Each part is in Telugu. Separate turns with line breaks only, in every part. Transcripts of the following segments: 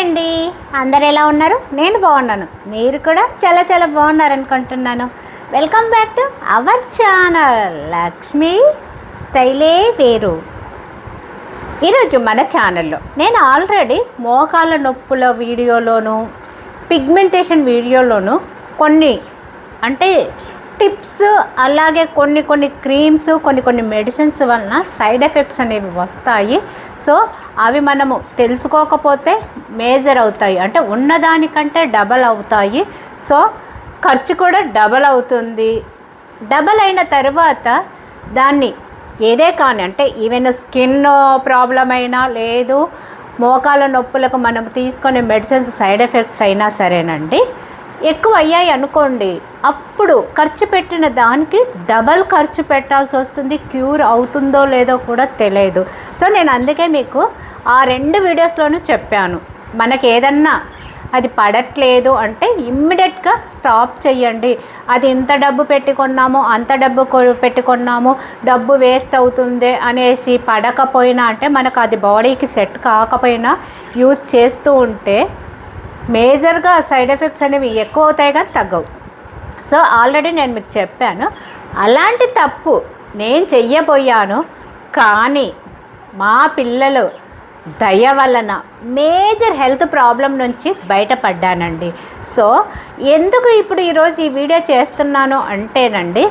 అండి. అందరు ఎలా ఉన్నారు? నేను బాగున్నాను. మీరు కూడా చాలా చాలా బాగున్నారు అనుకుంటున్నాను. Welcome back to our channel Lakshmi స్టైలే వేరు. ఈరోజు మన ఛానల్లో నేను ఆల్రెడీ మోకాల నొప్పుల వీడియోలోను పిగ్మెంటేషన్ వీడియోలోను కొన్ని అంటే టిప్స్ అలాగే కొన్ని కొన్ని క్రీమ్స్ కొన్ని కొన్ని మెడిసిన్స్ వలన సైడ్ ఎఫెక్ట్స్ అనేవి వస్తాయి. సో అవి మనము తెలుసుకోకపోతే మేజర్ అవుతాయి. అంటే ఉన్నదానికంటే డబల్ అవుతాయి. సో ఖర్చు కూడా డబల్ అవుతుంది. డబల్ అయిన తర్వాత దాన్ని ఏదే కానీ అంటే ఈవెన్ స్కిన్ ప్రాబ్లం అయినా లేదు మోకాల నొప్పులకు మనం తీసుకునే మెడిసిన్స్ సైడ్ ఎఫెక్ట్స్ అయినా సరేనండి. ఎక్కువ అయ్యాయి అనుకోండి అప్పుడు ఖర్చు పెట్టిన దానికి డబల్ ఖర్చు పెట్టాల్సి వస్తుంది క్యూర్ అవుతుందో లేదో కూడా తెలియదు. సో నేను అందుకే మీకు ఆ రెండు వీడియోస్లోనూ చెప్పాను. మనకి ఏదన్నా అది పడట్లేదు అంటే ఇమ్మీడియట్గా స్టాప్ చేయండి అది ఇంత డబ్బు పెట్టుకున్నాము అంత డబ్బు పెట్టుకున్నాము డబ్బు వేస్ట్ అవుతుంది అనేసి పడకపోయినా అంటే మనకు అది బాడీకి సెట్ కాకపోయినా యూజ్ చేస్తూ ఉంటే మేజర్గా సైడ్ ఎఫెక్ట్స్ అనేవి ఎక్కువ అవుతాయి కానీ తగ్గవు. సో ఆల్రెడీ నేను మీకు చెప్పాను అలాంటి తప్పు నేను చెయ్యబోయాను కానీ మా పిల్లలు దయ వలన మేజర్ హెల్త్ ప్రాబ్లం నుంచి బయటపడ్డానండి. సో ఎందుకు ఇప్పుడు ఈరోజు ఈ వీడియో చేస్తున్నాను అంటేనండి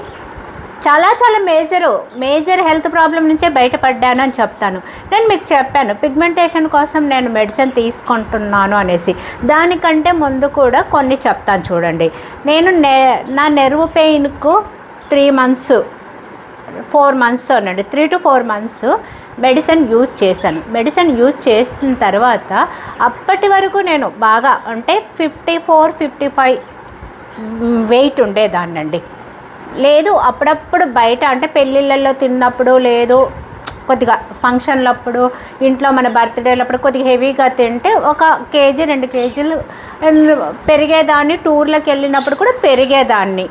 చాలా చాలా మేజరు మేజర్ హెల్త్ ప్రాబ్లం నుంచే బయటపడ్డాను అని చెప్తాను. నేను మీకు చెప్పాను పిగ్మెంటేషన్ కోసం నేను మెడిసిన్ తీసుకుంటున్నాను అనేసి. దానికంటే ముందు కూడా కొన్ని చెప్తాను చూడండి. నేను నె నా నెర్వ్ పెయిన్కు త్రీ మంత్స్ ఫోర్ మంత్స్ అనండి. Three to four months medicine use చేశాను. మెడిసిన్ యూజ్ చేసిన తర్వాత అప్పటి వరకు నేను బాగా అంటే fifty four fifty five weight ఉండేదాన్నండి. లేదు అప్పుడప్పుడు బయట అంటే పెళ్ళిళ్ళల్లో తిన్నప్పుడు లేదు కొద్దిగా ఫంక్షన్లప్పుడు ఇంట్లో మన బర్త్డేలప్పుడు కొద్దిగా హెవీగా తింటే ఒక కేజీ రెండు కేజీలు పెరిగేదాన్ని టూర్లకు వెళ్ళినప్పుడు కూడా పెరిగేదాన్ని.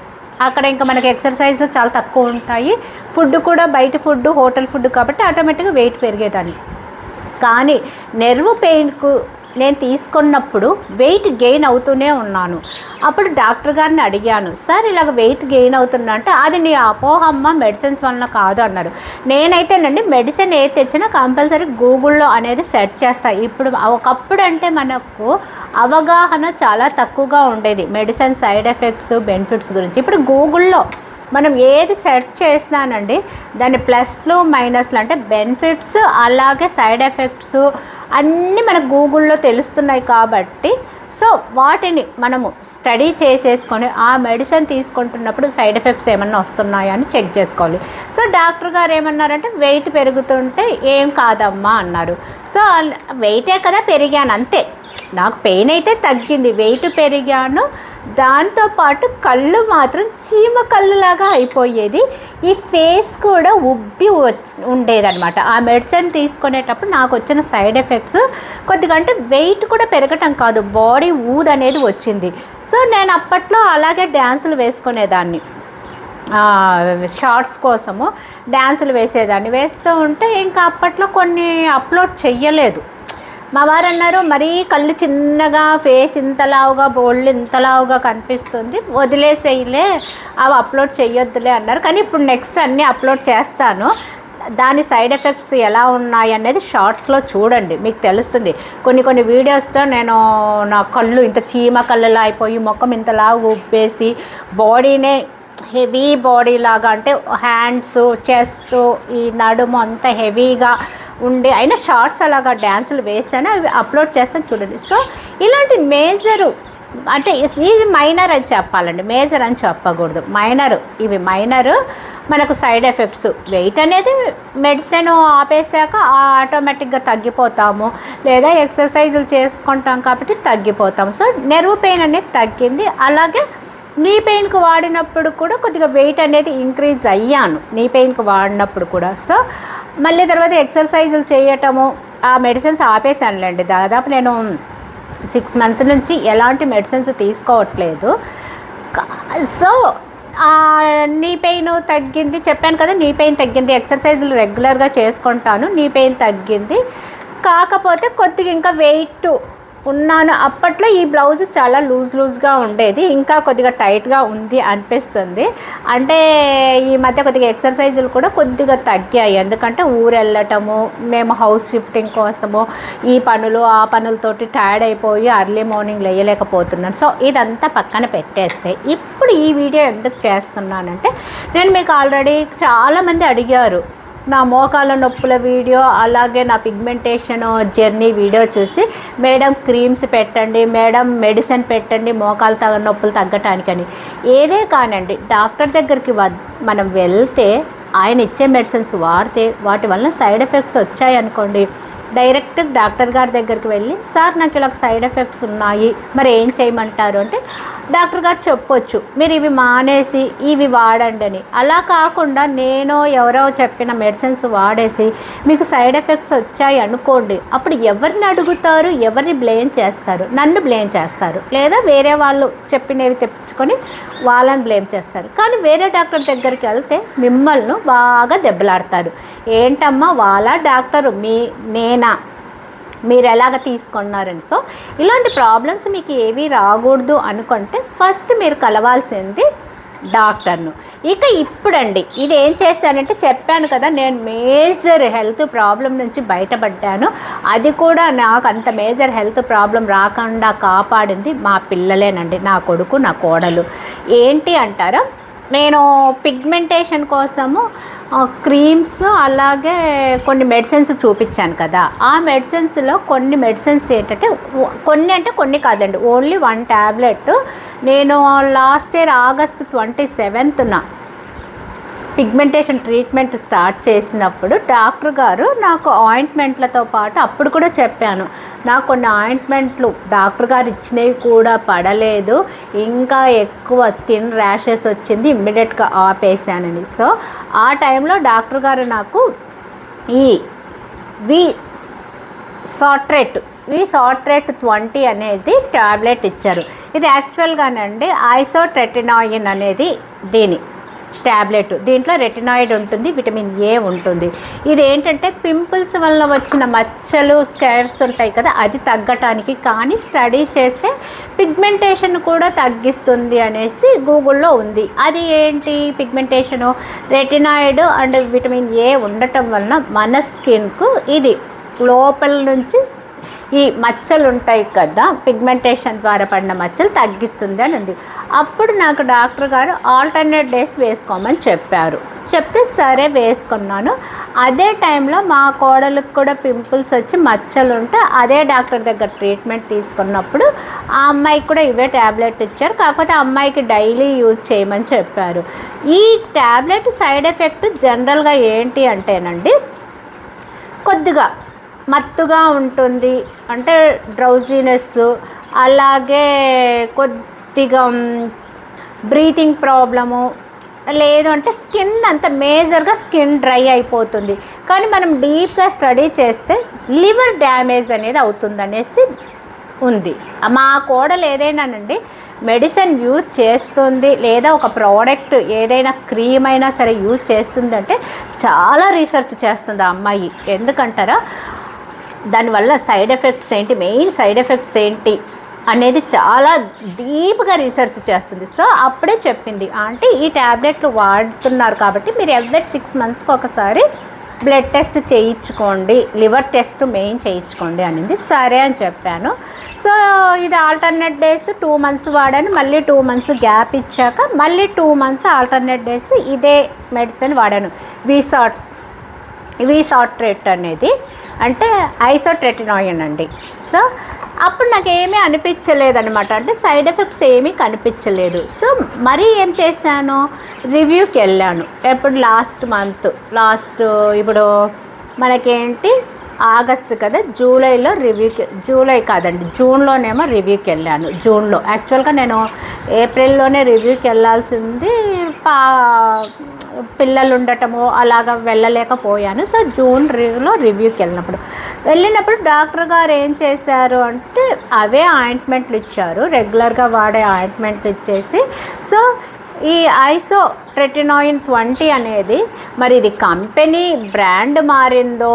అక్కడ ఇంకా మనకి ఎక్సర్సైజ్లు చాలా తక్కువ ఉంటాయి. ఫుడ్ కూడా బయట ఫుడ్ హోటల్ ఫుడ్ కాబట్టి ఆటోమేటిక్గా వెయిట్ పెరిగేదాన్ని. కానీ నెర్వ్ పెయిన్కు నేను తీసుకున్నప్పుడు వెయిట్ గెయిన్ అవుతూనే ఉన్నాను. అప్పుడు డాక్టర్ గారిని అడిగాను సార్ ఇలాగ వెయిట్ గెయిన్ అవుతున్నా అంటే అది నీ అపోహమ్మ మెడిసిన్స్ వలన కాదు అన్నారు. నేనైతేనండి మెడిసిన్ ఏది తెచ్చినా కంపల్సరీ గూగుల్లో అనేది సెర్చ్ చేస్తాను ఇప్పుడు ఒకప్పుడు అంటే మనకు అవగాహన చాలా తక్కువగా ఉండేది. మెడిసిన్ సైడ్ ఎఫెక్ట్స్ బెనిఫిట్స్ గురించి. ఇప్పుడు గూగుల్లో మనం ఏది సెర్చ్ చేసినానండి దాని ప్లస్లు మైనస్లు అంటే బెనిఫిట్స్ అలాగే సైడ్ ఎఫెక్ట్స్ అన్నీ మనకు గూగుల్లో తెలుస్తున్నాయి కాబట్టి సో వాటిని మనము స్టడీ చేసేసుకొని ఆ మెడిసిన్ తీసుకుంటున్నప్పుడు సైడ్ ఎఫెక్ట్స్ ఏమన్నా వస్తున్నాయా అని చెక్ చేసుకోవాలి. సో డాక్టర్ గారు ఏమన్నారంటే వెయిట్ పెరుగుతుంటే ఏం కాదమ్మా అన్నారు. సో వెయిటే కదా పెరిగాను అంతే. నాకు పెయిన్ అయితే తగ్గింది వెయిట్ పెరిగాను దాంతోపాటు కళ్ళు మాత్రం చీమ కళ్ళులాగా అయిపోయేది. ఈ ఫేస్ కూడా ఉబ్బి వచ్చి ఉండేదన్నమాట. ఆ మెడిసిన్ తీసుకునేటప్పుడు నాకు వచ్చిన సైడ్ ఎఫెక్ట్స్ కొద్దిగా అంటే వెయిట్ కూడా పెరగటం కాదు బాడీ ఊద్ అనేది వచ్చింది. సో నేను అప్పట్లో అలాగే డ్యాన్సులు వేసుకునేదాన్ని. షార్ట్స్ కోసము డ్యాన్సులు వేసేదాన్ని. వేస్తూ ఉంటే ఇంకా అప్పట్లో కొన్ని అప్లోడ్ చెయ్యలేదు. మా వారు అన్నారు మరీ కళ్ళు చిన్నగా ఫేస్ ఇంతలావుగా బోళ్ళు ఇంతలావుగా కనిపిస్తుంది. వదిలేసేయలే అవి అప్లోడ్ చేయొద్దులే అన్నారు. కానీ ఇప్పుడు నెక్స్ట్ అన్నీ అప్లోడ్ చేస్తాను. దాని సైడ్ ఎఫెక్ట్స్ ఎలా ఉన్నాయి అనేది షార్ట్స్లో చూడండి మీకు తెలుస్తుంది. కొన్ని కొన్ని వీడియోస్తో నేను నా కళ్ళు ఇంత చీమ కళ్ళలా అయిపోయి ముఖం ఇంతలా ఉబ్బేసి బాడీనే హెవీ బాడీ లాగా అంటే హ్యాండ్స్ చెస్ట్ ఈ నడుము అంత హెవీగా ఉండే. అయినా షార్ట్స్ అలాగా డ్యాన్సులు వేసాను అవి అప్లోడ్ చేస్తాను చూడండి. సో ఇలాంటి మేజరు అంటే ఇది మైనర్ అని చెప్పాలండి. మేజర్ అని చెప్పకూడదు. మైనర్ ఇవి మైనర్. మనకు సైడ్ ఎఫెక్ట్స్ వెయిట్ అనేది మెడిసిన్ ఆపేసాక ఆటోమేటిక్గా తగ్గిపోతాము. లేదా ఎక్సర్సైజులు చేసుకుంటాం కాబట్టి తగ్గిపోతాము. సో నెరువు పెయిన్ అనేది తగ్గింది. అలాగే నీ పెయిన్కి వాడినప్పుడు కూడా కొద్దిగా వెయిట్ అనేది ఇంక్రీజ్ అయ్యాను. నీ పెయిన్కి వాడినప్పుడు కూడా. సో మళ్ళీ తర్వాత ఎక్సర్సైజులు చేయటము ఆ మెడిసిన్స్ ఆపేసానులేండి దాదాపు నేను సిక్స్ మంత్స్ నుంచి ఎలాంటి మెడిసిన్స్ తీసుకోవట్లేదు. సో నీ పెయిన్ తగ్గింది చెప్పాను కదా నీ పెయిన్ తగ్గింది ఎక్సర్సైజులు రెగ్యులర్గా చేసుకుంటాను నీ పెయిన్ తగ్గింది. కాకపోతే కొద్దిగా ఇంకా వెయిట్ ఉన్నాను. అప్పట్లో ఈ బ్లౌజ్ చాలా లూజ్ లూజ్గా ఉండేది. ఇంకా కొద్దిగా టైట్గా ఉంది అనిపిస్తుంది. అంటే ఈ మధ్య కొద్దిగా ఎక్సర్సైజులు కూడా కొద్దిగా తగ్గాయి. ఎందుకంటే ఊరు వెళ్ళటము మేము హౌస్ షిఫ్టింగ్ కోసము ఈ పనులు ఆ పనులతోటి టైర్డ్ అయిపోయి అర్లీ మార్నింగ్ లేయలేకపోతున్నాను. సో ఇదంతా పక్కన పెట్టేస్తే ఇప్పుడు ఈ వీడియో ఎందుకు చేస్తున్నానంటే నేను మీకు ఆల్రెడీ చాలామంది అడిగారు నా మోకాల నొప్పుల వీడియో అలాగే నా పిగ్మెంటేషన్ జర్నీ వీడియో చూసి మేడం క్రీమ్స్ పెట్టండి మేడం మెడిసిన్ పెట్టండి మోకాలు తగ్గ నొప్పులు తగ్గటానికని. ఏదే కానండి డాక్టర్ దగ్గరికి వద్ మనం వెళ్తే ఆయన ఇచ్చే మెడిసిన్స్ వాడితే వాటి వల్ల సైడ్ ఎఫెక్ట్స్ వచ్చాయనుకోండి. డైరెక్ట్ డాక్టర్ గారి దగ్గరికి వెళ్ళి సార్ నాకు ఇలా సైడ్ ఎఫెక్ట్స్ ఉన్నాయి మరి ఏం చేయమంటారు? అంటే డాక్టర్ గారు చెప్పొచ్చు మీరు ఇవి మానేసి ఇవి వాడండి అని. అలా కాకుండా నేను ఎవరో చెప్పిన మెడిసిన్స్ వాడేసి మీకు సైడ్ ఎఫెక్ట్స్ వచ్చాయి అనుకోండి అప్పుడు ఎవరిని అడుగుతారు ఎవరిని బ్లేమ్ చేస్తారు? నన్ను బ్లేమ్ చేస్తారు. లేదా వేరే వాళ్ళు చెప్పినవి తెప్పించుకొని వాళ్ళని బ్లేమ్ చేస్తారు. కానీ వేరే డాక్టర్ దగ్గరికి వెళ్తే మిమ్మల్ని బాగా దెబ్బలాడతారు. ఏంటమ్మా వాళ్ళ డాక్టరు మీ నేను మీరు ఎలాగ తీసుకున్నారని. సో ఇలాంటి ప్రాబ్లమ్స్ మీకు ఏవి రాకూడదు అనుకుంటే ఫస్ట్ మీరు కలవాల్సింది డాక్టర్ను. ఇక ఇప్పుడండి ఇది ఏం చేస్తానంటే చెప్పాను కదా నేను మేజర్ హెల్త్ ప్రాబ్లం నుంచి బయటపడ్డాను. అది కూడా నాకు అంత మేజర్ హెల్త్ ప్రాబ్లం రాకుండా కాపాడింది మా పిల్లలేనండి నా కొడుకు నా కోడలు. ఏంటి అంటారా నేను పిగ్మెంటేషన్ కోసము క్రీమ్స్ అలాగే కొన్ని మెడిసిన్స్ చూపించాను కదా. ఆ మెడిసిన్స్లో కొన్ని మెడిసిన్స్ ఏంటంటే కొన్ని అంటే కొన్ని కాదండి. ఓన్లీ వన్ ట్యాబ్లెట్ నేను లాస్ట్ ఇయర్ ఆగస్ట్ ట్వంటీ సెవెంత్న పిగ్మెంటేషన్ ట్రీట్మెంట్ స్టార్ట్ చేసినప్పుడు డాక్టర్ గారు నాకు ఆయింట్మెంట్లతో పాటు అప్పుడు కూడా చెప్పాను. నాకు కొన్ని ఆయింట్మెంట్లు డాక్టర్ గారు ఇచ్చినవి కూడా పడలేదు. ఇంకా ఎక్కువ స్కిన్ ర్యాషెస్ వచ్చింది ఇమ్మీడియట్గా ఆపేసానని సో ఆ టైంలో డాక్టర్ గారు నాకు ఈ వి సాట్రేట్ ఈ సాట్రేట్ ట్వంటీ అనేది ట్యాబ్లెట్ ఇచ్చారు. ఇది యాక్చువల్గానండి ఐసోట్రెటినాయిన్ అనేది దీని. ట్యాబ్లెట్ దీంట్లో రెటినాయిడ్ ఉంటుంది విటమిన్ ఏ ఉంటుంది. ఇది ఏంటంటే పింపుల్స్ వల్ల వచ్చిన మచ్చలు స్కేర్స్ ఉంటాయి కదా అది తగ్గటానికి. కానీ స్టడీ చేస్తే పిగ్మెంటేషన్ కూడా తగ్గిస్తుంది అనేసి గూగుల్లో ఉంది. అది ఏంటి pigmentation? Retinoid and vitamin A ఉండటం వలన మన స్కిన్కు ఇది లోపల నుంచి ఈ మచ్చలు ఉంటాయి కదా పిగ్మెంటేషన్ ద్వారా పడిన మచ్చలు తగ్గిస్తుంది అని ఉంది. అప్పుడు నాకు డాక్టర్ గారు ఆల్టర్నేట్ డేస్ వేసుకోమని చెప్పారు. చెప్తే సరే వేసుకున్నాను. అదే టైంలో మా కోడలకు కూడా పింపుల్స్ వచ్చి మచ్చలు ఉంటే అదే డాక్టర్ దగ్గర ట్రీట్మెంట్ తీసుకున్నప్పుడు ఆ అమ్మాయికి కూడా ఇవే ట్యాబ్లెట్ ఇచ్చారు. కాకపోతే అమ్మాయికి డైలీ యూజ్ చేయమని చెప్పారు. ఈ ట్యాబ్లెట్ సైడ్ ఎఫెక్ట్ జనరల్గా ఏంటి అంటేనండి కొద్దిగా మత్తుగా ఉంటుంది. అంటే డ్రౌజీనెస్ అలాగే కొద్దిగా బ్రీతింగ్ ప్రాబ్లము లేదు అంటే స్కిన్ అంత మేజర్గా స్కిన్ డ్రై అయిపోతుంది. కానీ మనం డీప్గా స్టడీ చేస్తే లివర్ డ్యామేజ్ అనేది అవుతుంది అనేసి ఉంది. మా కోడలు ఏదైనానండి మెడిసిన్ యూజ్ చేస్తుంది. లేదా ఒక ప్రోడక్ట్ ఏదైనా క్రీమ్ అయినా సరే యూజ్ చేస్తుందంటే చాలా రీసెర్చ్ చేస్తుంది ఆ అమ్మాయి. ఎందుకంటారా? దానివల్ల సైడ్ ఎఫెక్ట్స్ ఏంటి? మెయిన్ సైడ్ ఎఫెక్ట్స్ ఏంటి? అనేది చాలా డీప్గా రీసెర్చ్ చేస్తుంది. సో అప్పుడే చెప్పింది. అంటే ఈ ట్యాబ్లెట్లు వాడుతున్నారు కాబట్టి మీరు ఎవ్రీ సిక్స్ మంత్స్కి ఒకసారి బ్లడ్ టెస్ట్ చేయించుకోండి. లివర్ టెస్ట్ మెయిన్ చేయించుకోండి అనింది. సరే అని చెప్పాను. సో ఇది ఆల్టర్నేట్ డేస్ టూ మంత్స్ వాడాను. మళ్ళీ టూ మంత్స్ గ్యాప్ ఇచ్చాక మళ్ళీ టూ మంత్స్ ఆల్టర్నేట్ డేస్ ఇదే మెడిసిన్ వాడాను. వీసాట్ వీసాట్రేట్ అనేది. అంటే ఐసోట్రెటినాయిన్ అండి సో అప్పుడు నాకు ఏమీ అనిపించలేదనమాట అంటే సైడ్ ఎఫెక్ట్స్ ఏమీ కనిపించలేదు. సో మరీ ఏం చేశాను? రివ్యూకి వెళ్ళాను. ఎప్పుడు లాస్ట్ మంత్ లాస్ట్ ఇప్పుడు మనకేంటి? ఆగస్టు కదా జూలైలో రివ్యూకి జూలై కాదండి జూన్లోనేమో రివ్యూకి వెళ్ళాను. జూన్లో. యాక్చువల్గా నేను ఏప్రిల్లోనే రివ్యూకి వెళ్ళాల్సింది పా పిల్లలు ఉండటము అలాగ వెళ్ళలేకపోయాను. సో జూన్ రివ్యూలో రివ్యూకి వెళ్ళినప్పుడు. వెళ్ళినప్పుడు డాక్టర్ గారు ఏం చేశారు అంటే అవే ఆయింట్మెంట్లు ఇచ్చారు రెగ్యులర్గా వాడే ఆయింట్మెంట్లు ఇచ్చేసి సో ఈ ఐసో ట్రెటినాయిన్ ట్వంటీ అనేది మరి ఇది కంపెనీ బ్రాండ్ మారిందో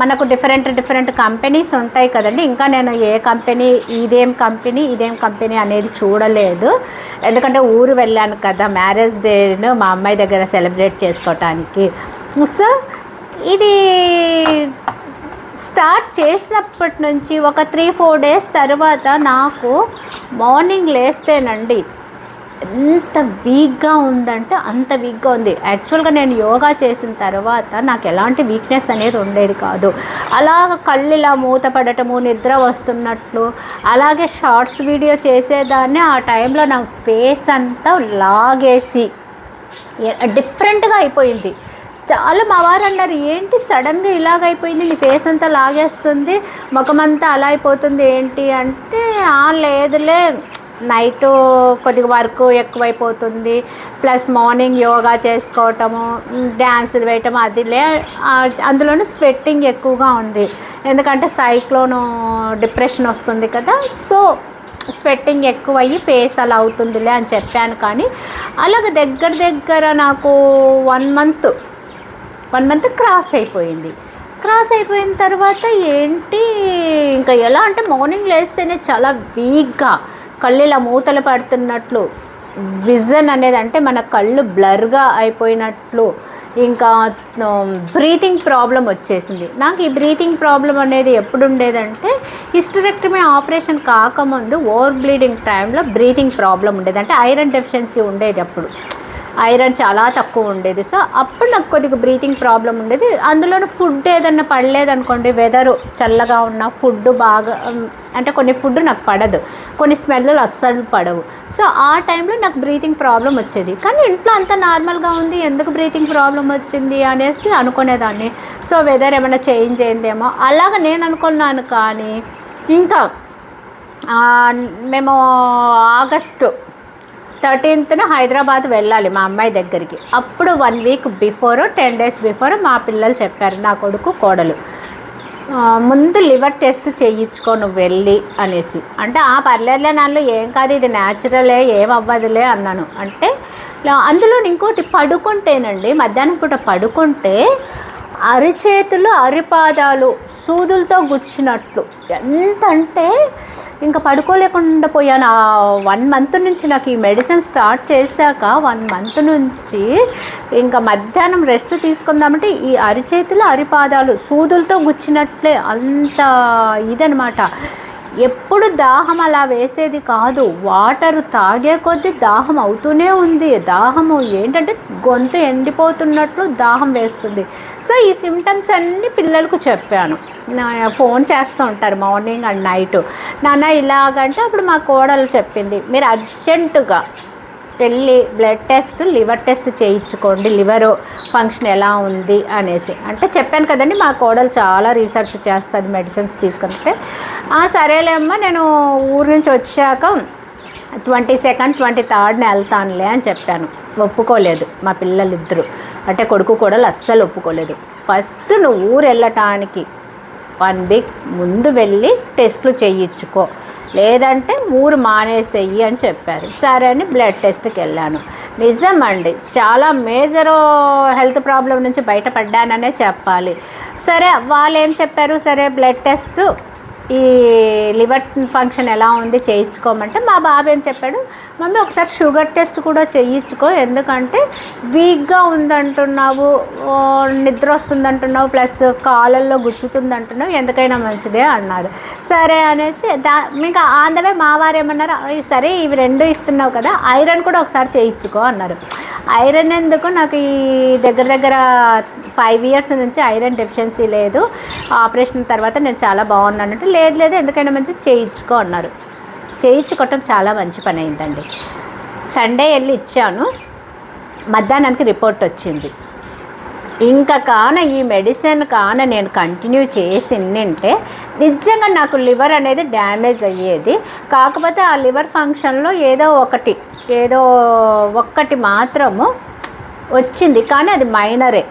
మనకు డిఫరెంట్ డిఫరెంట్ కంపెనీస్ ఉంటాయి కదండి. ఇంకా నేను ఏ కంపెనీ ఇదేం కంపెనీ ఇదేం కంపెనీ అనేది చూడలేదు. ఎందుకంటే ఊరు వెళ్ళాను కదా మ్యారేజ్ డేను మా అమ్మాయి దగ్గర సెలబ్రేట్ చేసుకోవటానికి సో ఇది స్టార్ట్ చేసినప్పటి నుంచి ఒక త్రీ ఫోర్ డేస్ తర్వాత నాకు మార్నింగ్ లేస్తేనండి ఎంత వీక్గా ఉందంటే అంత వీక్గా ఉంది. యాక్చువల్గా నేను యోగా చేసిన తర్వాత నాకు ఎలాంటి వీక్నెస్ అనేది ఉండేది కాదు. అలా కళ్ళు ఇలా మూతపడటము నిద్ర వస్తున్నట్లు అలాగే షార్ట్స్ వీడియో చేసేదాన్ని. ఆ టైంలో నా ఫేస్ అంతా లాగేసి డిఫరెంట్గా అయిపోయింది. చాలా మా వారు అన్నారు ఏంటి సడన్గా ఇలాగ అయిపోయింది? నీ ఫేస్ అంతా లాగేస్తుంది ముఖమంతా అలా అయిపోతుంది ఏంటి? అంటే లేదులే. నైట్ కొద్దిగా వర్క్ ఎక్కువైపోతుంది. ప్లస్ మార్నింగ్ యోగా చేసుకోవటము డ్యాన్సులు వేయటం అదిలే లే అందులోనూ స్వెట్టింగ్ ఎక్కువగా ఉంది. ఎందుకంటే సైక్లోను డిప్రెషన్ వస్తుంది కదా సో స్వెట్టింగ్ ఎక్కువ అయ్యి ఫేస్ అలా అవుతుందిలే అని చెప్పాను కానీ అలాగ దగ్గర దగ్గర నాకు one month one month cross అయిపోయింది. క్రాస్ అయిపోయిన తర్వాత ఏంటి ఇంకా ఎలా అంటే మార్నింగ్ లేస్తేనే చాలా వీక్గా కళ్ళు ఇలా మూతలు పడుతున్నట్లు. విజన్ అనేది అంటే మన కళ్ళు బ్లర్గా అయిపోయినట్లు. ఇంకా బ్రీతింగ్ ప్రాబ్లం వచ్చేసింది. నాకు ఈ బ్రీతింగ్ ప్రాబ్లం అనేది ఎప్పుడు ఉండేదంటే హిస్టరెక్టమీ ఆపరేషన్ కాకముందు ఓవర్ బ్లీడింగ్ టైంలో బ్రీతింగ్ ప్రాబ్లం ఉండేది. అంటే ఐరన్ డెఫిషియన్సీ ఉండేది అప్పుడు. ఐరన్ చాలా తక్కువ ఉండేది. సో అప్పుడు నాకు కొద్దిగా బ్రీతింగ్ ప్రాబ్లం ఉండేది. అందులోనూ ఫుడ్ ఏదన్నా పడలేదు అనుకోండి వెదరు చల్లగా ఉన్న ఫుడ్ బాగా అంటే కొన్ని ఫుడ్ నాకు పడదు. కొన్ని స్మెల్లు అస్సలు పడవు. సో ఆ టైంలో నాకు బ్రీతింగ్ ప్రాబ్లం వచ్చేది. కానీ ఇంట్లో అంతా నార్మల్గా ఉంది ఎందుకు బ్రీతింగ్ ప్రాబ్లం వచ్చింది అనేసి అనుకునేదాన్ని. సో వెదర్ ఏమైనా చేంజ్ అయిందేమో. అలాగ నేను అనుకున్నాను కానీ ఇంకా మేము ఆగస్టు థర్టీన్త్న హైదరాబాద్ వెళ్ళాలి మా అమ్మాయి దగ్గరికి. అప్పుడు one week before ten days before మా పిల్లలు చెప్పారు నా కొడుకు కోడలు. ముందు లివర్ టెస్ట్ చేయించుకో నువ్వు వెళ్ళి అనేసి. అంటే ఆ పర్లేదులే నాలో ఏం కాదు ఇది న్యాచురలే ఏం అవ్వదులే అన్నాను. అంటే అందులో ఇంకోటి పడుకుంటేనండి మధ్యాహ్నం పూట పడుకుంటే అరిచేతులు అరిపాదాలు సూదులతో గుచ్చినట్లు. ఎంత అంటే ఇంకా పడుకోలేకుండా పోయాను. ఆ వన్ మంత్ నుంచి నాకు ఈ మెడిసిన్ స్టార్ట్ చేశాక వన్ మంత్ నుంచి ఇంకా మధ్యాహ్నం రెస్ట్ తీసుకుందామంటే ఈ అరిచేతులు అరిపాదాలు సూదులతో గుచ్చినట్లే అంత ఇదనమాట ఎప్పుడు దాహం అలా వేసేది కాదు. వాటర్ తాగే కొద్దీ దాహం అవుతూనే ఉంది. దాహము ఏంటంటే గొంతు ఎండిపోతున్నట్లు దాహం వేస్తుంది. సో ఈ సిమ్టమ్స్ అన్నీ పిల్లలకు చెప్పాను. నా ఫోన్ చేస్తూ ఉంటారు మార్నింగ్ అండ్ నైట్. నాన్న ఇలాగంటే అప్పుడు మా కోడలు చెప్పింది మీరు అర్జెంటుగా వెళ్ళి బ్లడ్ టెస్ట్ లివర్ టెస్ట్ చేయించుకోండి. లివర్ ఫంక్షన్ ఎలా ఉంది అనేసి. అంటే చెప్పాను కదండి మా కోడలు చాలా రీసెర్చ్ చేస్తుంది మెడిసిన్స్ తీసుకుంటే. "ఆ, సరేలేమ్మా నేను ఊరు నుంచి వచ్చాక ట్వంటీ సెకండ్ ట్వంటీ థర్డ్ని వెళ్తానులే అని చెప్పాను. ఒప్పుకోలేదు మా పిల్లలిద్దరు. అంటే కొడుకు కోడలు అస్సలు ఒప్పుకోలేదు. ఫస్ట్ నువ్వు ఊరు వెళ్ళటానికి వన్ వీక్ ముందు వెళ్ళి టెస్ట్లు చేయించుకో. లేదంటే ఊరు మానేసేయి అని చెప్పారు. సరే అని బ్లడ్ టెస్ట్కి వెళ్ళాను. నిజం అండి చాలా మేజర్ హెల్త్ ప్రాబ్లం నుంచి బయటపడ్డాననే చెప్పాలి. సరే వాళ్ళు ఏం చెప్పారు? సరే బ్లడ్ టెస్ట్ ఈ లివర్ ఫంక్షన్ ఎలా ఉంది చేయించుకోమంటే మా బాబు ఏం చెప్పాడు మమ్మీ ఒకసారి షుగర్ టెస్ట్ కూడా చేయించుకో ఎందుకంటే వీక్గా ఉందంటున్నావు నిద్ర వస్తుందంటున్నావు ప్లస్ కాలల్లో గుచ్చుతుంది అంటున్నావు ఎందుకైనా మంచిదే అన్నారు సరే అనేసి దా ఇంకా ఆంధ్రమే మా వారు ఏమన్నారు సరే ఇవి రెండు ఇస్తున్నావు కదా ఐరన్ కూడా ఒకసారి చేయించుకో అన్నారు. ఐరన్ ఎందుకు నాకు ఈ దగ్గర దగ్గర ఫైవ్ ఇయర్స్ నుంచి ఐరన్ డెఫిషియన్సీ లేదు ఆపరేషన్ తర్వాత నేను చాలా బాగున్నానంటే లేదు లేదు ఎందుకైనా మంచి చేయించుకో అన్నారు. చేయించుకోవటం చాలా మంచి పని అయిందండి. సండే వెళ్ళి ఇచ్చాను. మధ్యాహ్నానికి రిపోర్ట్ వచ్చింది. ఇంకా కాన ఈ మెడిసిన్ కాన నేను కంటిన్యూ చేసిందంటే నిజంగా నాకు లివర్ అనేది డ్యామేజ్ అయ్యేది. కాకపోతే ఆ లివర్ ఫంక్షన్లో ఏదో ఒకటి ఏదో ఒక్కటి మాత్రము వచ్చింది. కానీ అది మైనరే.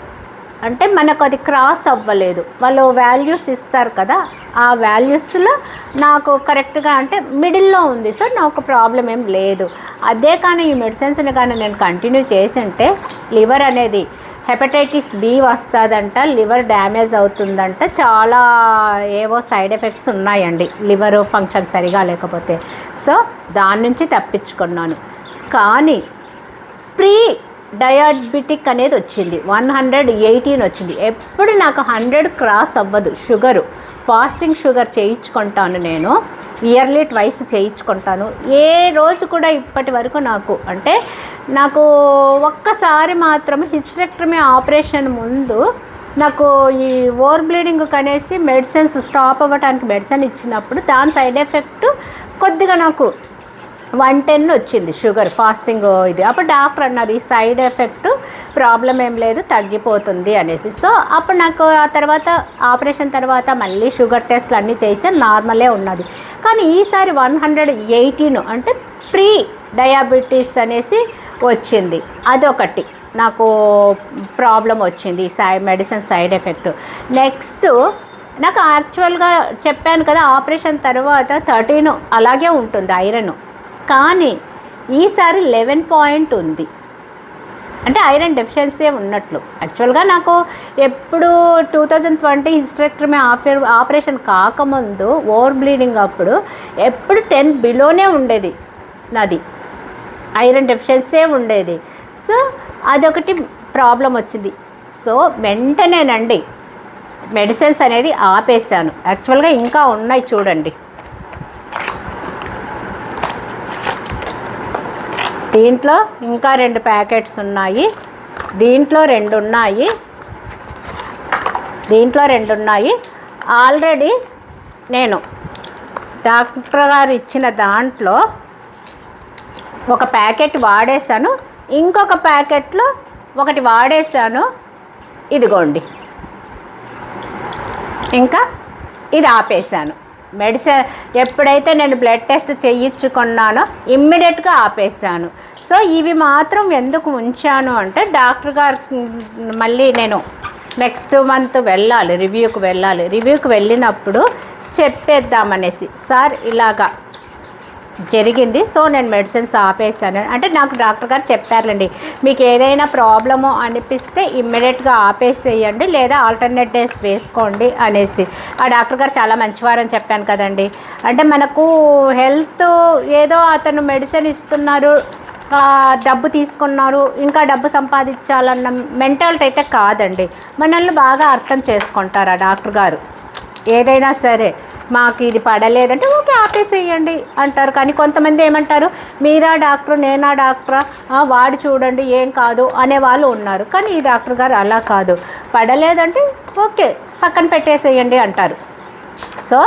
అంటే మనకు అది క్రాస్ అవ్వలేదు. వాళ్ళు వాల్యూస్ ఇస్తారు కదా ఆ వాల్యూస్లో నాకు కరెక్ట్గా అంటే మిడిల్లో ఉంది. సో నాకు ప్రాబ్లం ఏం లేదు. అదే కానీ ఈ మెడిసిన్స్ని కానీ నేను కంటిన్యూ చేసింటే లివర్ అనేది హెపటైటిస్ బి వస్తుందంట లివర్ డ్యామేజ్ అవుతుందంట. చాలా ఏవో సైడ్ ఎఫెక్ట్స్ ఉన్నాయండి. లివర్ ఫంక్షన్ సరిగా లేకపోతే. సో దాని నుంచి తప్పించుకున్నాను. కానీ ప్రీ డయాబెటిక్ అనేది వచ్చింది. వన్ హండ్రెడ్ ఎయిటీన్ వచ్చింది. ఎప్పుడు నాకు హండ్రెడ్ క్రాస్ అవ్వదు. షుగరు. ఫాస్టింగ్ షుగర్ చేయించుకుంటాను నేను. Yearly twice చేయించుకుంటాను. ఏ రోజు కూడా ఇప్పటి వరకు నాకు అంటే నాకు ఒక్కసారి మాత్రం హిస్టెక్టమీ ఆపరేషన్ ముందు నాకు ఈ ఓవర్ బ్లీడింగ్ కనేసి మెడిసిన్స్ స్టాప్ అవ్వడానికి మెడిసిన్ ఇచ్చినప్పుడు దాని సైడ్ ఎఫెక్ట్ కొద్దిగా నాకు వన్ టెన్ వచ్చింది షుగర్ ఫాస్టింగ్ ఇది. అప్పుడు డాక్టర్ అన్నారు ఈ సైడ్ ఎఫెక్ట్ ప్రాబ్లం ఏం లేదు తగ్గిపోతుంది అనేసి. సో అప్పుడు నాకు ఆ తర్వాత ఆపరేషన్ తర్వాత మళ్ళీ షుగర్ టెస్ట్లు అన్నీ చేయించాను నార్మలే ఉన్నది. కానీ ఈసారి వన్ హండ్రెడ్ ఎయిటీన్ అంటే ప్రీ డయాబెటీస్ అనేసి వచ్చింది. అదొకటి నాకు ప్రాబ్లం వచ్చింది ఈ సై మెడిసిన్ సైడ్ ఎఫెక్ట్. నెక్స్ట్ నాకు యాక్చువల్గా చెప్పాను కదా ఆపరేషన్ తర్వాత థర్టీన్ అలాగే ఉంటుంది ఐరన్. కానీ ఈసారి లెవెన్ పాయింట్ ఉంది. అంటే ఐరన్ డెఫిషియన్సీ ఉన్నట్లు. యాక్చువల్గా నాకు ఎప్పుడు టూ థౌజండ్ ట్వంటీ హిస్టెక్టమీ ఆపరే ఆపరేషన్ కాకముందు ఓవర్ బ్లీడింగ్ అప్పుడు ఎప్పుడు టెన్ బిలోనే ఉండేది నాది. ఐరన్ డెఫిషియన్సీ ఉండేది. సో అదొకటి ప్రాబ్లం వచ్చింది. సో వెంటనేనండి మెడిసిన్స్ అనేది ఆపేసాను యాక్చువల్గా ఇంకా ఉన్నాయి చూడండి. దీంట్లో ఇంకా రెండు ప్యాకెట్స్ ఉన్నాయి. దీంట్లో రెండు ఉన్నాయి. దీంట్లో రెండు ఉన్నాయి. ఆల్రెడీ నేను డాక్టర్ గారు ఇచ్చిన దాంట్లో ఒక ప్యాకెట్ వాడేసాను ఇంకొక ప్యాకెట్లో ఒకటి వాడేసాను ఇదిగోండి. ఇంకా ఇది ఆపేసాను మెడిసిన్ ఎప్పుడైతే నేను బ్లడ్ టెస్ట్ చేయించుకున్నానో ఇమ్మీడియట్గా ఆపేసాను సో ఇవి మాత్రం ఎందుకు ఉంచాను అంటే డాక్టర్ గారు మళ్ళీ నేను నెక్స్ట్ మంత్ వెళ్ళాలి రివ్యూకి వెళ్ళాలి. రివ్యూకి వెళ్ళినప్పుడు చెప్పేద్దామనేసి. సార్ ఇలాగా జరిగింది. సో నేను మెడిసిన్స్ ఆపేసాను అంటే నాకు డాక్టర్ గారు చెప్పారులేండి మీకు ఏదైనా ప్రాబ్లము అనిపిస్తే ఇమ్మీడియట్గా ఆపేసేయండి లేదా ఆల్టర్నేట్ డేస్ వేసుకోండి అనేసి. ఆ డాక్టర్ గారు చాలా మంచివారని చెప్పాను కదండి. అంటే మనకు హెల్త్ ఏదో అతను మెడిసిన్ ఇస్తున్నారు డబ్బు తీసుకున్నారు ఇంకా డబ్బు సంపాదించాలన్న మెంటాలిటీ అయితే కాదండి. మనల్ని బాగా అర్థం చేసుకుంటారు ఆ డాక్టర్ గారు. ఏదైనా సరే. మాకు ఇది పడలేదంటే ఓకే ఆపేసేయండి అంటారు. కానీ కొంతమంది ఏమంటారు మీరా డాక్టర్ నేనా డాక్టరా? వాడు చూడండి ఏం కాదు అనే వాళ్ళు ఉన్నారు. కానీ ఈ డాక్టర్ గారు అలా కాదు. పడలేదంటే ఓకే పక్కన పెట్టేసేయండి అంటారు. సో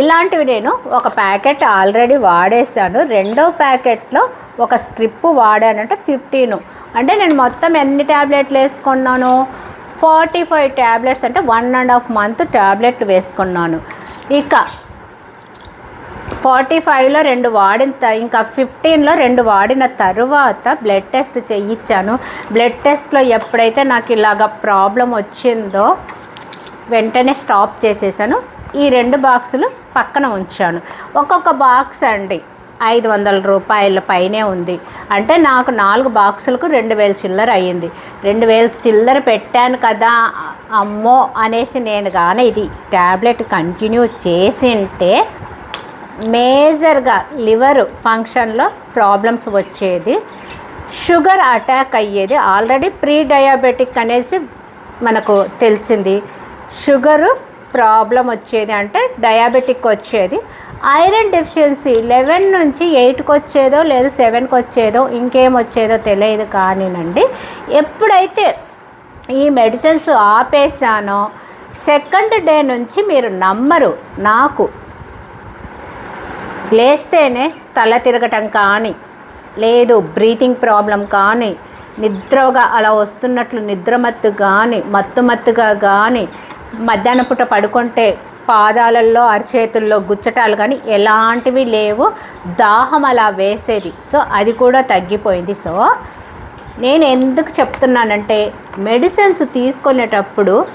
ఇలాంటివి నేను ఒక ప్యాకెట్ ఆల్రెడీ వాడేసాను రెండో ప్యాకెట్లో ఒక స్ట్రిప్ వాడానంటే ఫిఫ్టీన్. అంటే నేను మొత్తం ఎన్ని ట్యాబ్లెట్లు వేసుకున్నాను? ఫార్టీ ఫైవ్ ట్యాబ్లెట్స్ అంటే one and half month tablet వేసుకున్నాను. ఇక ఫార్టీ ఫైవ్లో రెండు వాడిన త- ఇంకా ఫిఫ్టీన్లో రెండు వాడిన తరువాత బ్లడ్ టెస్ట్ చేయించాను. బ్లడ్ టెస్ట్లో ఎప్పుడైతే నాకు ఇలాగ ప్రాబ్లం వచ్చిందో వెంటనే స్టాప్ చేసేసాను. ఈ రెండు బాక్సులు పక్కన ఉంచాను. ఒక్కొక్క బాక్స్ అండి ఐదు వందల రూపాయల పైనే ఉంది. అంటే నాకు నాలుగు బాక్సులకు రెండు వేల చిల్లర అయ్యింది. రెండు వేల చిల్లర పెట్టాను కదా అమ్మో అనేసి నేను కానీ ఇది ట్యాబ్లెట్ కంటిన్యూ చేసింటే మేజర్గా లివర్ ఫంక్షన్లో ప్రాబ్లమ్స్ వచ్చేది. షుగర్ అటాక్ అయ్యేది. ఆల్రెడీ ప్రీ డయాబెటిక్ అనేసి మనకు తెలిసింది. షుగరు ప్రాబ్లం వచ్చేది అంటే డయాబెటిక్ వచ్చేది. ఐరన్ డెఫిషియన్సీ లెవెన్ నుంచి ఎయిట్కి వచ్చేదో లేదు సెవెన్కి వచ్చేదో ఇంకేం వచ్చేదో తెలియదు కానీనండి ఎప్పుడైతే ఈ మెడిసిన్స్ ఆపేసానో సెకండ్ డే నుంచి మీరు నమ్మరు. నాకు లేస్తేనే తల తిరగటం కానీ లేదు బ్రీతింగ్ ప్రాబ్లం కానీ నిద్రగా అలా వస్తున్నట్లు నిద్రమత్తు కానీ మత్తుమత్తుగా కానీ మధ్యాహ్నం పూట పడుకుంటే పాదాలలో అరచేతుల్లో గుచ్చటాలు కానీ ఎలాంటివి లేవు. దాహం అలా వేసేది. సో అది కూడా తగ్గిపోయింది. సో నేను ఎందుకు చెప్తున్నానంటే మెడిసిన్స్ తీసుకునేటప్పుడు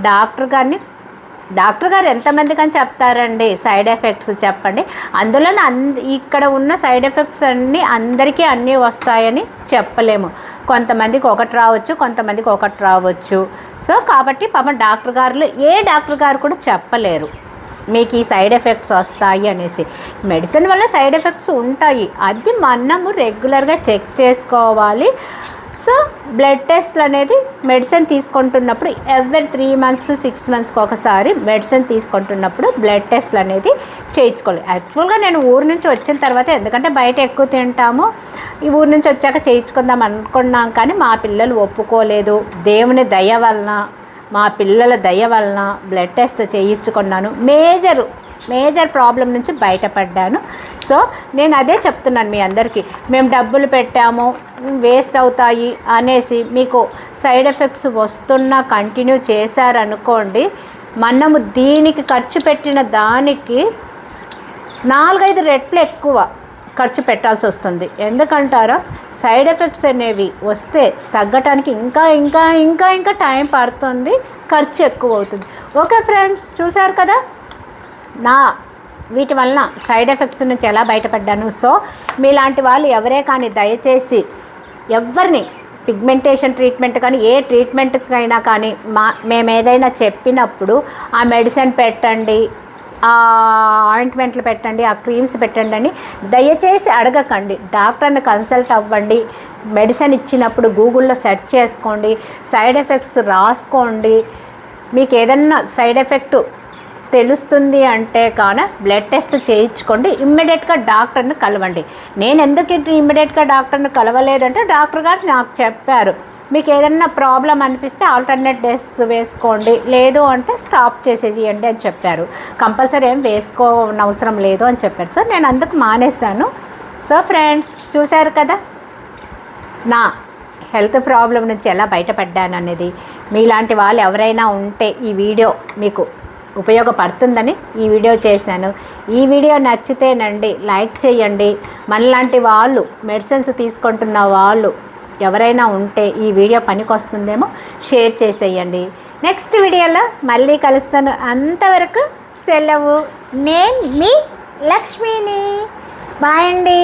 డాక్టర్ గారిని డాక్టర్ గారు ఎంతమందికని చెప్తారండి? సైడ్ ఎఫెక్ట్స్ చెప్పండి. అందులో అంద ఇక్కడ ఉన్న సైడ్ ఎఫెక్ట్స్ అన్నీ అందరికీ అన్నీ వస్తాయని చెప్పలేము. కొంతమందికి ఒకటి రావచ్చు కొంతమందికి ఒకటి రావచ్చు. సో కాబట్టి పాపం డాక్టర్ గారు ఏ డాక్టర్ గారు కూడా చెప్పలేరు. మీకు ఈ సైడ్ ఎఫెక్ట్స్ వస్తాయి అనేసి. మెడిసిన్ వల్ల సైడ్ ఎఫెక్ట్స్ ఉంటాయి. అది మనము రెగ్యులర్గా చెక్ చేసుకోవాలి. సో బ్లడ్ టెస్ట్లు అనేది మెడిసిన్ తీసుకుంటున్నప్పుడు ఎవరి త్రీ మంత్స్ సిక్స్ మంత్స్కి ఒకసారి మెడిసిన్ తీసుకుంటున్నప్పుడు బ్లడ్ టెస్ట్లు అనేది చేయించుకోవాలి. యాక్చువల్గా నేను ఊరు నుంచి వచ్చిన తర్వాత ఎందుకంటే బయట ఎక్కువ తింటాము ఈ ఊరు నుంచి వచ్చాక చేయించుకుందాం అనుకున్నాం కానీ మా పిల్లలు ఒప్పుకోలేదు. దేవుని దయ వలన మా పిల్లల దయ వలన బ్లడ్ టెస్ట్ చేయించుకున్నాను. మేజరు మేజర్ ప్రాబ్లం నుంచి బయటపడ్డాను. సో నేను అదే చెప్తున్నాను మీ అందరికీ. మేము డబ్బులు పెట్టాము వేస్ట్ అవుతాయి అనేసి మీకు సైడ్ ఎఫెక్ట్స్ వస్తున్నా కంటిన్యూ చేశారనుకోండి మనము దీనికి ఖర్చు పెట్టిన దానికి నాలుగైదు రెట్లు ఎక్కువ ఖర్చు పెట్టాల్సి వస్తుంది. ఎందుకంటారా? సైడ్ ఎఫెక్ట్స్ అనేవి వస్తే తగ్గటానికి ఇంకా ఇంకా ఇంకా ఇంకా టైం పడుతుంది ఖర్చు ఎక్కువ అవుతుంది. ఓకే ఫ్రెండ్స్ చూసారు కదా? నా వీటి వలన సైడ్ ఎఫెక్ట్స్ నుంచి ఎలా బయటపడ్డాను. సో మీలాంటి వాళ్ళు ఎవరే కానీ దయచేసి ఎవరిని పిగ్మెంటేషన్ ట్రీట్మెంట్ కానీ ఏ ట్రీట్మెంట్కైనా కానీ మా మేము ఏదైనా చెప్పినప్పుడు ఆ మెడిసిన్ పెట్టండి ఆ ఆయింట్మెంట్లు పెట్టండి ఆ క్రీమ్స్ పెట్టండి అని దయచేసి అడగకండి. డాక్టర్ని కన్సల్ట్ అవ్వండి. మెడిసిన్ ఇచ్చినప్పుడు గూగుల్లో సెర్చ్ చేసుకోండి. సైడ్ ఎఫెక్ట్స్ రాసుకోండి. మీకు ఏదన్నా సైడ్ ఎఫెక్ట్ తెలుస్తుంది అంటే కాన బ్లడ్ టెస్ట్ చేయించుకోండి. ఇమ్మీడియట్గా డాక్టర్ని కలవండి. నేను ఎందుకు ఇమ్మీడియట్గా డాక్టర్ని కలవలేదంటే డాక్టర్ గారు నాకు చెప్పారు. మీకు ఏదన్నా ప్రాబ్లం అనిపిస్తే ఆల్టర్నేట్ డేస్ వేసుకోండి. లేదు అంటే స్టాప్ చేసేసేయండి అని చెప్పారు. కంపల్సరీ ఏం వేసుకోనవసరం లేదు అని చెప్పారు. సో నేను అందుకు మానేశాను. సో ఫ్రెండ్స్ చూశారు కదా? నా హెల్త్ ప్రాబ్లం నుంచి ఎలా బయటపడ్డాను అనేది మీలాంటి వాళ్ళు ఎవరైనా ఉంటే ఈ వీడియో మీకు ఉపయోగపడుతుందని ఈ వీడియో చేశాను. ఈ వీడియో నచ్చితేనండి లైక్ చేయండి. మనలాంటి వాళ్ళు మెడిసిన్స్ తీసుకుంటున్న వాళ్ళు ఎవరైనా ఉంటే ఈ వీడియో పనికొస్తుందేమో షేర్ చేసేయండి. నెక్స్ట్ వీడియోలో మళ్ళీ కలుస్తాను. అంతవరకు సెలవు. నేను మీ లక్ష్మిని. బాయ్ అండి.